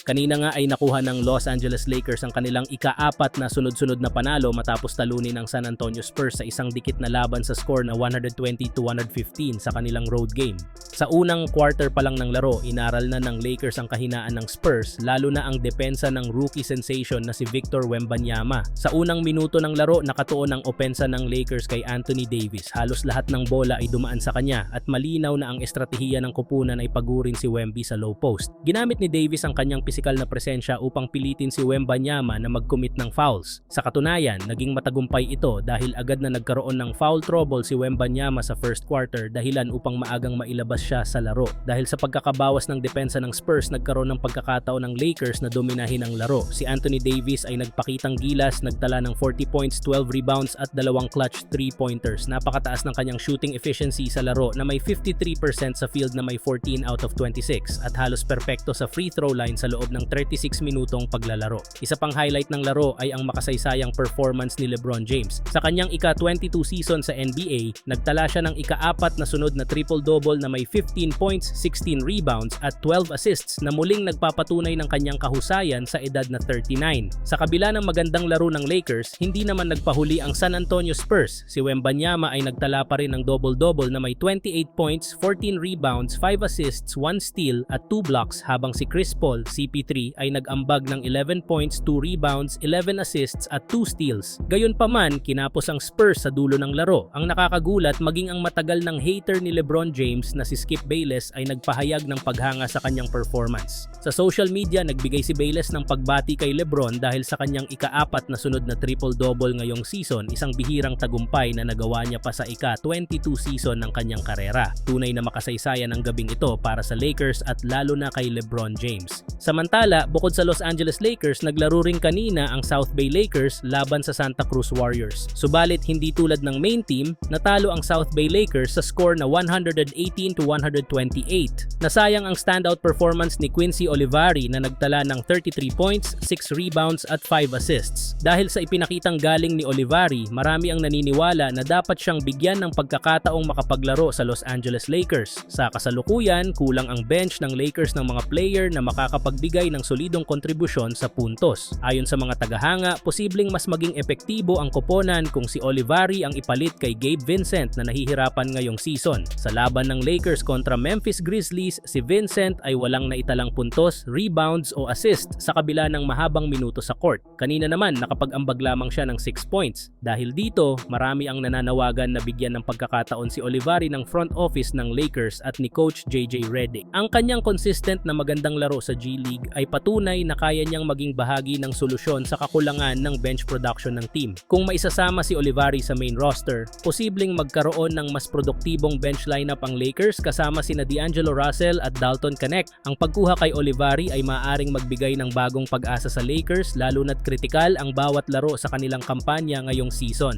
Kanina nga ay nakuha ng Los Angeles Lakers ang kanilang ika-apat na sunod-sunod na panalo matapos talunin ang San Antonio Spurs sa isang dikit na laban sa score na 120 to 115 sa kanilang road game. Sa unang quarter pa lang ng laro, inaral na ng Lakers ang kahinaan ng Spurs lalo na ang depensa ng rookie sensation na si Victor Wembanyama. Sa unang minuto ng laro, nakatuon ang opensa ng Lakers kay Anthony Davis. Halos lahat ng bola ay dumaan sa kanya at malinaw na ang estratehiya ng kupunan ay pagurin si Wemby sa low post. Ginamit ni Davis ang kanyang pisikal na presensya upang pilitin si Wembanyama na mag-commit ng fouls. Sa katunayan, naging matagumpay ito dahil agad na nagkaroon ng foul trouble si Wembanyama sa first quarter dahilan upang maagang mailabas siya sa laro. Dahil sa pagkakabawas ng depensa ng Spurs, nagkaroon ng pagkakataon ng Lakers na dominahin ang laro. Si Anthony Davis ay nagpakitang gilas, nagtala ng 40 points, 12 rebounds at dalawang clutch 3-pointers. Napakataas ng kanyang shooting efficiency sa laro na may 53% sa field na may 14 out of 26 at halos perpekto sa free throw line sa loob ng 36 minutong paglalaro. Isa pang highlight ng laro ay ang makasaysayang performance ni LeBron James. Sa kanyang ika-22 season sa NBA, nagtala siya ng ika-apat na sunod na triple-double na may 15 points, 16 rebounds at 12 assists na muling nagpapatunay ng kanyang kahusayan sa edad na 39. Sa kabila ng magandang laro ng Lakers, hindi naman nagpahuli ang San Antonio Spurs. Si Wembanyama ay nagtala pa rin ng double-double na may 28 points, 14 rebounds, 5 assists, 1 steal at 2 blocks habang si Chris Paul, CP3 ay nag-ambag ng 11 points, 2 rebounds, 11 assists at 2 steals. Gayunpaman, kinapos ang Spurs sa dulo ng laro. Ang nakakagulat maging ang matagal ng hater ni LeBron James na si Skip Bayless ay nagpahayag ng paghanga sa kanyang performance. Sa social media, nagbigay si Bayless ng pagbati kay LeBron dahil sa kanyang ika-apat na sunod na triple-double ngayong season, isang bihirang tagumpay na nagawa niya pa sa ika-22 season ng kanyang karera. Tunay na makasaysayan ang gabing ito para sa Lakers at lalo na kay LeBron James. Samantala, bukod sa Los Angeles Lakers, naglaro rin kanina ang South Bay Lakers laban sa Santa Cruz Warriors. Subalit hindi tulad ng main team, natalo ang South Bay Lakers sa score na 118 to 128. Nasayang ang standout performance ni Quincy Olivari na nagtala ng 33 points, 6 rebounds at 5 assists. Dahil sa ipinakitang galing ni Olivari, marami ang naniniwala na dapat siyang bigyan ng pagkakataong makapaglaro sa Los Angeles Lakers. Sa kasalukuyan, kulang ang bench ng Lakers ng mga player na makakapagbigay ng solidong kontribusyon sa puntos. Ayon sa mga tagahanga, posibleng mas maging epektibo ang koponan kung si Olivari ang ipalit kay Gabe Vincent na nahihirapan ngayong season. Sa laban ng Lakers kontra Memphis Grizzlies, si Vincent ay walang naitalang puntos, rebounds o assist sa kabila ng mahabang minuto sa court. Kanina naman nakapag-ambag lamang siya ng 6 points. Dahil dito, marami ang nananawagan na bigyan ng pagkakataon si Olivari ng front office ng Lakers at ni Coach JJ Redick. Ang kanyang consistent na magandang laro sa G League ay patunay na kaya niyang maging bahagi ng solusyon sa kakulangan ng bench production ng team. Kung maisasama si Olivari sa main roster, posibleng magkaroon ng mas produktibong bench lineup ang Lakers kasama sina D'Angelo Russell at Dalton Connect. Ang pagkuha kay Olivari ay maaaring magbigay ng bagong pag-asa sa Lakers lalo na't kritikal ang bawat laro sa kanilang kampanya ngayong season.